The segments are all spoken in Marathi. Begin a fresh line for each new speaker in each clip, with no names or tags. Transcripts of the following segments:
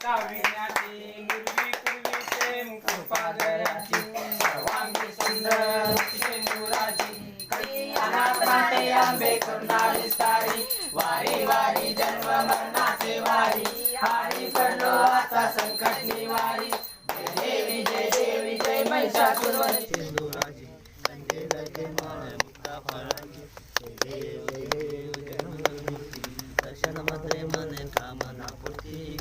काविण्याची निर्वी पूर्वी प्रेम कृपागयाची सर्वांगी सुंदर शेंदुराची आंबे वारी वारी जन्म मरणाचे वारी. हारी पडलो आता संकट निवारी. जय देवी जय देवी जय महिषासुरवरी
सिंधुराजी संजय लगे मान मुक्ता फळाची देव देव जन्ममूर्ती दर्शन मात्रे मन कामना पूर्ती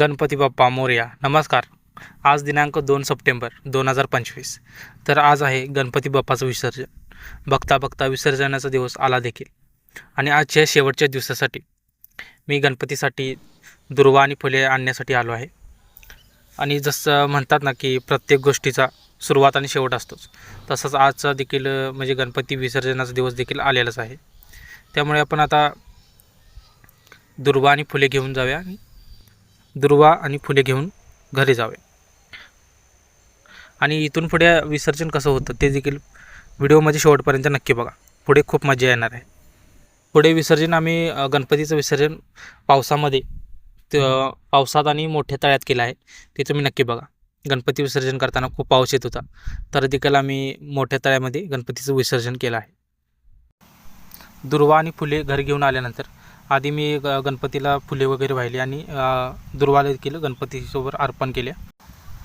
गणपती बाप्पा मोर्या. नमस्कार. आज दिनांक दोन सप्टेंबर दोन हजार पंचवीस. तर आज आहे गणपती बाप्पाचं विसर्जन. बघता बघता विसर्जनाचा दिवस आला देखील. आणि आजच्या शेवटच्या दिवसासाठी मी गणपतीसाठी दुर्वा आणि फुले आणण्यासाठी आलो आहे. आणि जसं म्हणतात ना की प्रत्येक गोष्टीचा सुरुवात आणि शेवट असतोच. तसंच आजचा देखील म्हणजे गणपती विसर्जनाचा दिवस देखील आलेलाच आहे. त्यामुळे आपण आता दुर्वा आणि फुले घेऊन जाऊया आणि दुर्वा आणि फुले घेऊन घरी जावे. आणि इथून पुढे विसर्जन कसं होतं ते देखील व्हिडिओमध्ये शेवटपर्यंत नक्की बघा. पुढे खूप मजा येणार आहे. पुढे विसर्जन आम्ही गणपतीचं विसर्जन पावसामध्ये पावसात आणि मोठ्या तळ्यात केलं आहे. ते तुम्ही नक्की बघा. गणपती विसर्जन करताना खूप पाऊस येत होता. तर देखील आम्ही मोठ्या तळ्यामध्ये गणपतीचं विसर्जन केलं आहे. दुर्वा आणि फुले घर घेऊन आल्यानंतर आधी मी ग गणपतीला फुले वगैरे वाहिली आणि अ, दुर्वाला देखील गणपतीसोबत अर्पण केल्या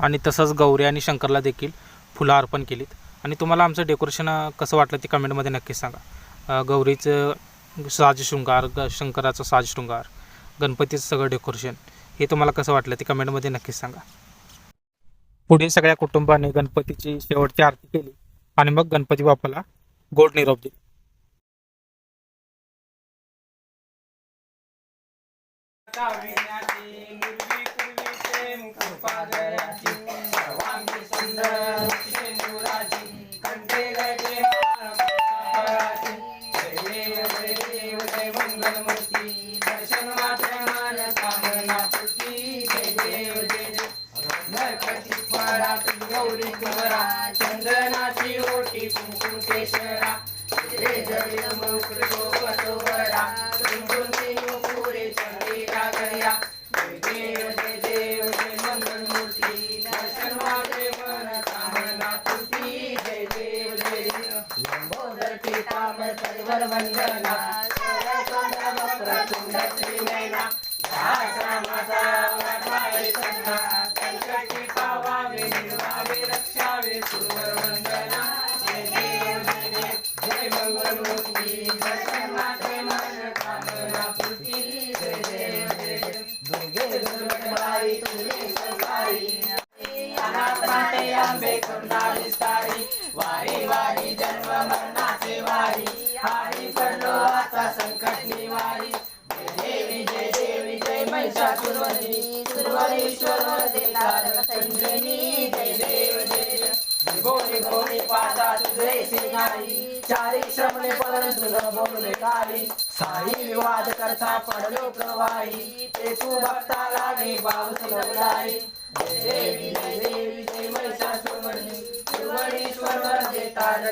आणि तसंच गौरी आणि शंकरला देखील फुलं अर्पण केलीत. आणि तुम्हाला आमचं डेकोरेशन कसं वाटलं ते कमेंटमध्ये नक्कीच सांगा. गौरीचं साजशृंगार ग शंकराचं साजशृंगार गणपतीचं सगळं डेकोरेशन हे तुम्हाला कसं वाटलं ते कमेंटमध्ये नक्कीच सांगा. पुढे सगळ्या कुटुंबाने गणपतीची शेवटची आरती केली आणि मग गणपती बाप्पाला गोड निरोप दिला.
चंदनाची ओटी कुंकुम केशरा जय जय मुकुट कृष्ण परिवर वंदना सोळा वक्र तुंड त्रिनयना आंबे करुणा वारी वारी जन्म मरणाचे वारी. हारी पडलो आता संकट निवारी देवी जय देवी जय देता संजनी जय देव जय गोरी गोरी पादा तुझे सिंगारी चारी श्रमणे परंतु न बोलले काही विवाद करता पडलो प्रवाही. ते तू भक्ता लागे जय देवी जय देवी जय महिषासुरवरी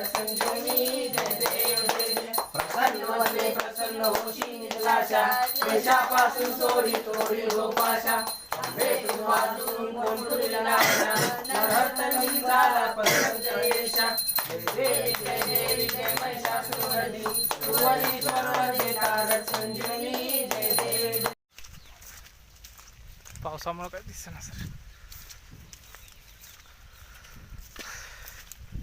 संजनी जय देव जय प्रसन्न वने प्रसन्न होशी निलाशा देशापासून सोडी तोडी रोपाशा भेटून वाचून कोण तुला नाशा नरहत झाला पंचदेशा देवी जय देवी जय महिषासुरवरी सुरवरीश्वर देता संजनी जय देव
पावसामुळे काय दिसेना सर?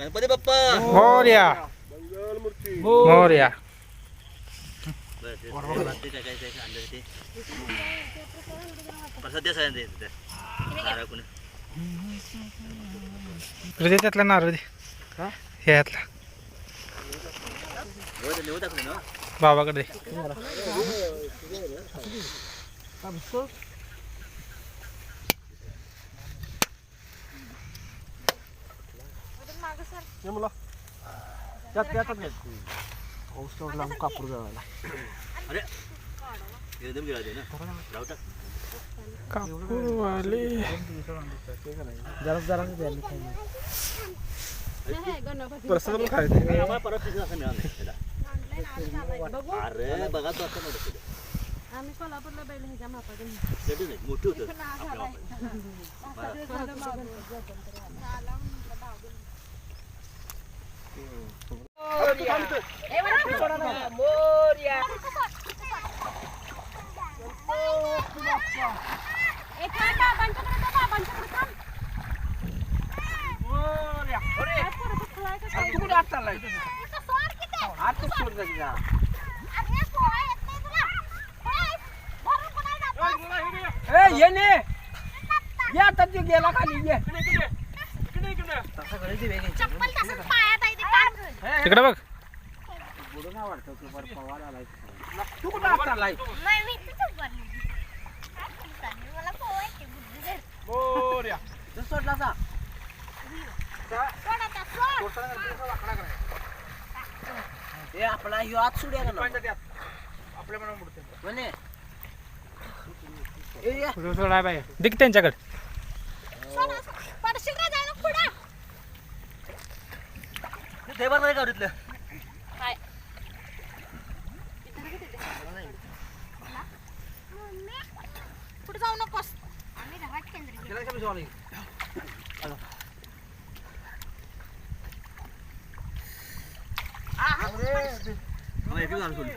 गणपती बाप्पा
मोर्या मोर्या
बस ते अंदर ते द्या सगळ्यांना
हृदय त्यातला नारळ दे. हे? यातला.
हो, ना.
बाबाकडे दे.
अरे एकदम गेला ना.
कापूरवाले.
तिथे असं मिळालं नाही. त्याला. अरे बघा तो असं.
आम्ही कोल्हापूरला बैल ह्याच्या
शेवटी नाही मोठी होतं. आपल्या मापात.
येणे या आता ते गेला खाली ये
चप्पल तसंच पायात आहे ते काढ.
तिकडे बघ
तू कुठं आलाय
नाही, मी इथेच उभारली. धर.
सोडला सा
सोड आता, सोड.
हे आपला ह्यो आत सोड्या का ना म्हणे ए, ये.
दे की त्यांच्याकडे
सोड असं. पडशील रे जायला पुढं.
ते देवाला नाही का आवडीतलं?
काय? पुढे जाऊ नकोस आम्ही घरात केंद्र
त्याला कशाला शिवाला हे?
आम्हाला एकच घालून सोडलं.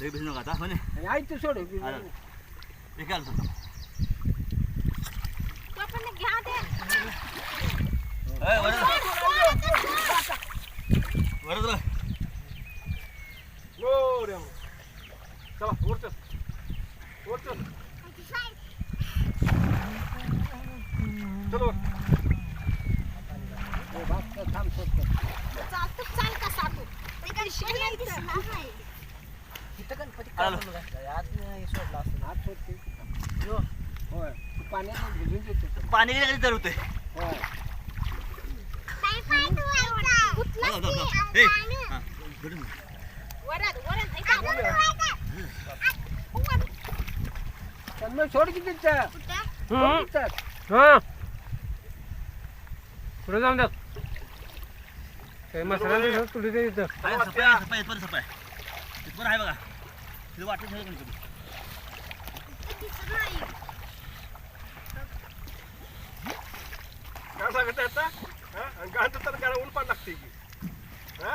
तरी भिजू नका आता, म्हणे.
आणि आई तू सोड
आलं. एक घालून सोडलं.
तो पण घ्या ते
ए, वरच राहा.
सोड, सोड, सोड.
वरच राहा.
चालतो चाल कसा तू ते काही शिकला दिसला नाही
इथं गणपती काढून घातलाय. आत नाही सोडला आत सोडते. यो. होय तू पाण्यात भिजून देतो
पाणी गेलं कधी तर होतंय.
होय
कुठला
हो, हा,
सोड
पुढे जाऊन द्या मसाला तुझे दे इथं.
आहे, सफाई आहे, आहे, बघा. तिथं वाटलं सगळं गणपती.
काय सांगत आता? गांध तर गाणं ऊन पण लागते की. हा?